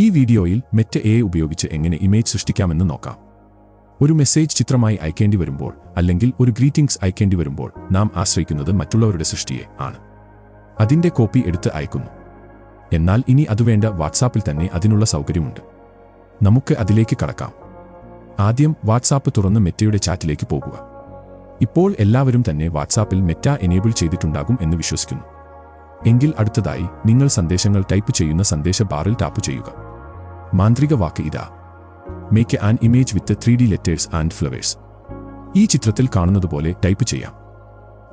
ഈ വീഡിയോയിൽ Meta A ഉപയോഗിച്ച് എങ്ങനെ ഇമേജ് സൃഷ്ടിക്കാമെന്ന് നോക്കാം. ഒരു മെസ്സേജ് ചിത്രമായി അയക്കേണ്ടി വരുമ്പോൾ അല്ലെങ്കിൽ ഒരു ഗ്രീറ്റിംഗ്സ് അയക്കേണ്ടി വരുമ്പോൾ നാം ആശ്രയിക്കുന്നത് മറ്റുള്ളവരുടെ സൃഷ്ടിയെ ആണ്. അതിന്റെ കോപ്പി എടുത്ത് അയക്കുന്നു. എന്നാൽ ഇനി അതുവേണ്ട വാട്സാപ്പിൽ തന്നെ അതിനുള്ള സൗകര്യമുണ്ട്. നമുക്ക് അതിലേക്ക് കടക്കാം. ആദ്യം വാട്സാപ്പ് തുറന്ന് മെറ്റയുടെ ചാറ്റിലേക്ക് പോകുക. ഇപ്പോൾ എല്ലാവരും തന്നെ വാട്സാപ്പിൽ മെറ്റ എനേബിൾ ചെയ്തിട്ടുണ്ടാകും എന്ന് വിശ്വസിക്കുന്നു. എങ്കിൽ അടുത്തതായി നിങ്ങൾ സന്ദേശങ്ങൾ ടൈപ്പ് ചെയ്യുന്ന സന്ദേശ ബാറിൽ ടാപ്പ് ചെയ്യുക. മാന്ത്രിക വാക്ക് ഇതാ. Make an image with three D letters and flowers ഈ ചിത്രത്തിൽ കാണുന്നതുപോലെ ടൈപ്പ് ചെയ്യാം.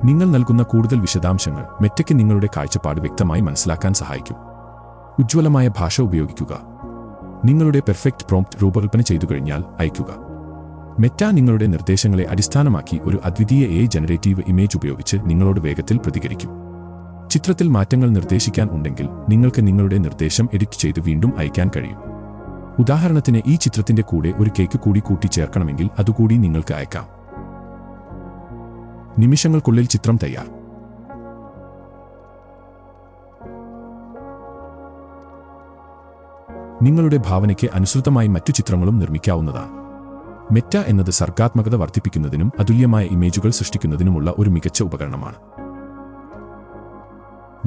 നിങ്ങൾ നൽകുന്ന കൂടുതൽ വിശദാംശങ്ങൾ മെറ്റയ്ക്ക് നിങ്ങളുടെ കാഴ്ചപ്പാട് വ്യക്തമായി മനസ്സിലാക്കാൻ സഹായിക്കും. ഉജ്ജ്വലമായ ഭാഷ ഉപയോഗിക്കുക. നിങ്ങളുടെ പെർഫെക്റ്റ് പ്രോംപ്റ്റ് രൂപകൽപ്പന ചെയ്തു കഴിഞ്ഞാൽ അയയ്ക്കുക. മെറ്റ നിങ്ങളുടെ നിർദ്ദേശങ്ങളെ അടിസ്ഥാനമാക്കി ഒരു അദ്വിതീയ എ ജനറേറ്റീവ് ഇമേജ് ഉപയോഗിച്ച് നിങ്ങളോട് വേഗത്തിൽ പ്രതികരിക്കും. ചിത്രത്തിൽ മാറ്റങ്ങൾ നിർദ്ദേശിക്കാൻ ഉണ്ടെങ്കിൽ നിങ്ങൾക്ക് നിങ്ങളുടെ നിർദ്ദേശം എഡിറ്റ് ചെയ്ത് വീണ്ടും അയയ്ക്കാൻ കഴിയും. ഉദാഹരണത്തിന് ഈ ചിത്രത്തിന്റെ കൂടെ ഒരു കേക്ക് കൂടി കൂട്ടിച്ചേർക്കണമെങ്കിൽ അതുകൂടി നിങ്ങൾക്ക് അയക്കാം. നിമിഷങ്ങൾക്കുള്ളിൽ ചിത്രം തയ്യാർ. നിങ്ങളുടെ ഭാവനയ്ക്ക് അനുസൃതമായി മറ്റു ചിത്രങ്ങളും നിർമ്മിക്കാവുന്നതാണ്. മെറ്റ എന്നത് സർഗാത്മകത വർദ്ധിപ്പിക്കുന്നതിനും അതുല്യമായ ഇമേജുകൾ സൃഷ്ടിക്കുന്നതിനുമുള്ള ഒരു മികച്ച ഉപകരണമാണ്.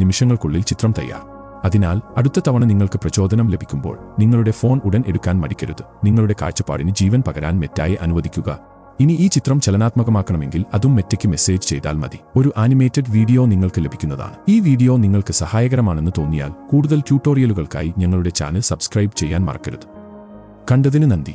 നിമിഷങ്ങൾക്കുള്ളിൽ ചിത്രം തയ്യാർ. അതിനാൽ അടുത്ത തവണ നിങ്ങൾക്ക് പ്രചോദനം ലഭിക്കുമ്പോൾ നിങ്ങളുടെ ഫോൺ ഉടൻ എടുക്കാൻ മടിക്കരുത്. നിങ്ങളുടെ കാഴ്ചപ്പാടിന് ജീവൻ പകരാൻ മെറ്റായി അനുവദിക്കുക. ഇനി ഈ ചിത്രം ചലനാത്മകമാക്കണമെങ്കിൽ അതും മെറ്റയ്ക്ക് മെസ്സേജ് ചെയ്താൽ മതി. ഒരു ആനിമേറ്റഡ് വീഡിയോ നിങ്ങൾക്ക് ലഭിക്കുന്നതാണ്. ഈ വീഡിയോ നിങ്ങൾക്ക് സഹായകരമാണെന്ന് തോന്നിയാൽ കൂടുതൽ ട്യൂട്ടോറിയലുകൾക്കായി ഞങ്ങളുടെ ചാനൽ സബ്സ്ക്രൈബ് ചെയ്യാൻ മറക്കരുത്. കണ്ടതിന് നന്ദി.